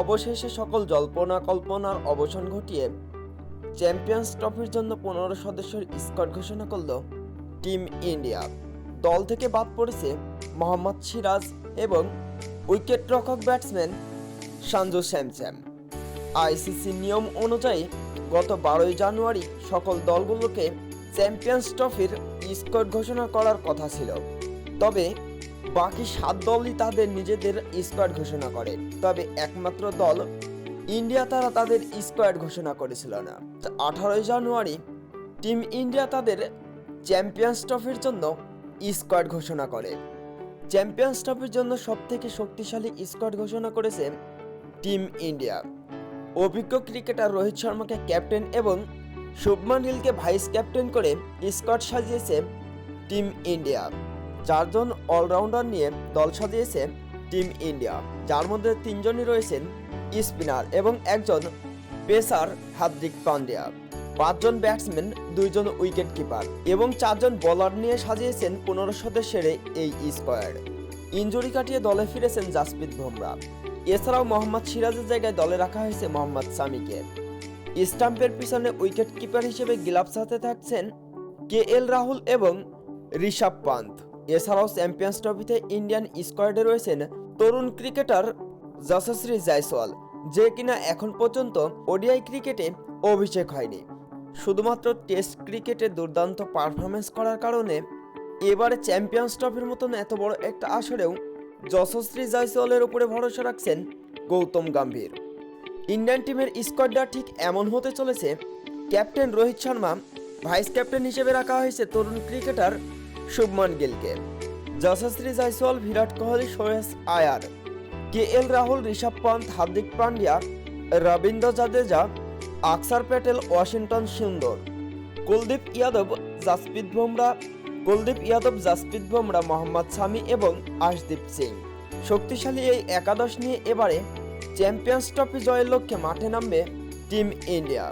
অবশেষে সকল জল্পনা কল্পনার অবসান ঘটিয়ে চ্যাম্পিয়ন্স ট্রফির জন্য পনেরো সদস্যের স্কোয়াড ঘোষণা করল টিম ইন্ডিয়া। দল থেকে বাদ পড়েছে মোহাম্মদ সিরাজ এবং উইকেট রক্ষক ব্যাটসম্যান সানজু স্যামস্যাম আইসিসি নিয়ম অনুযায়ী গত বারোই জানুয়ারি সকল দলগুলোকে চ্যাম্পিয়ন্স ট্রফির স্কোয়াড ঘোষণা করার কথা ছিল। তবে বাকি সাত দলই তাদের নিজেদের স্কোয়াড ঘোষণা করে। তবে একমাত্র দল ইন্ডিয়া তারা তাদের স্কোয়াড ঘোষণা করেছিল না। আঠারোই জানুয়ারি টিম ইন্ডিয়া তাদের চ্যাম্পিয়ন্স ট্রফির জন্য স্কোয়াড ঘোষণা করে। চ্যাম্পিয়ন্স ট্রফির জন্য সবথেকে শক্তিশালী স্কোয়াড ঘোষণা করেছে টিম ইন্ডিয়া। অভিজ্ঞ ক্রিকেটার রোহিত শর্মাকে ক্যাপ্টেন এবং শুভমান গিলকে ভাইস ক্যাপ্টেন করে স্কোয়াড সাজিয়েছে টিম ইন্ডিয়া। চারজন অলরাউন্ডার নিয়ে দল সাজিয়েছে টিম ইন্ডিয়া। যার মধ্যে তিনজনই রয়েছেন স্পিনার এবং একজন পেসার হার্দিক পান্ডিয়া। পাঁচজন ব্যাটসম্যান, দুইজন উইকেট কিপার এবং চারজন বোলার নিয়ে সাজিয়েছেন পনেরো সদস্যের এই স্কোয়াড। ইঞ্জুরি কাটিয়ে দলে ফিরেছেন জাসপ্রীত বুমরা। এছাড়াও মোহাম্মদ সিরাজের জায়গায় দলে রাখা হয়েছে মোহাম্মদ সামিকে। স্টাম্পের পিছনে উইকেট কিপার হিসেবে গ্লাভস হাতে থাকছেন কে এল রাহুল এবং ঋষভ পান্ত এছাড়াও চ্যাম্পিয়ন্স ট্রফিতে ইন্ডিয়ান স্কোয়াডে রয়েছেন তরুণ ক্রিকেটার যশশ্রী জয়সওয়াল, যে কিনা এখন পর্যন্ত ওডিআই ক্রিকেটে অভিষেক হয়নি। শুধুমাত্র টেস্ট ক্রিকেটে দুর্দান্ত পারফরমেন্স করার কারণে এবারে চ্যাম্পিয়ন্স ট্রফির মতন এত বড় একটা আসরেও যশশ্রী জয়সওয়ালের উপরে ভরসা রাখছেন গৌতম গম্ভীর। ইন্ডিয়ান টিমের স্কোয়াডটা ঠিক এমন হতে চলেছে, captain Rohit Sharma vice captain হিসেবে রাখা হয়েছে তরুণ ক্রিকেটার শুভমান গিলকে। Yashasvi Jaiswal, Virat Kohli সোয়েস Iyer. K L Rahul, Rishabh Pant, Hardik Pandya, Ravindra Jadeja, Axar Patel, Washington সুন্দর। কুলদীপ ইয়াদব, জাসপ্রীত বুমরা। কুলদীপ যাদব জাসপ্রীত বুমরা, মোহাম্মদ সামি এবং আশদীপ সিং। শক্তিশালী এই একাদশ নিয়ে এবারে চ্যাম্পিয়ন্স ট্রফি জয়ের লক্ষ্যে মাঠে নামবে টিম ইন্ডিয়া।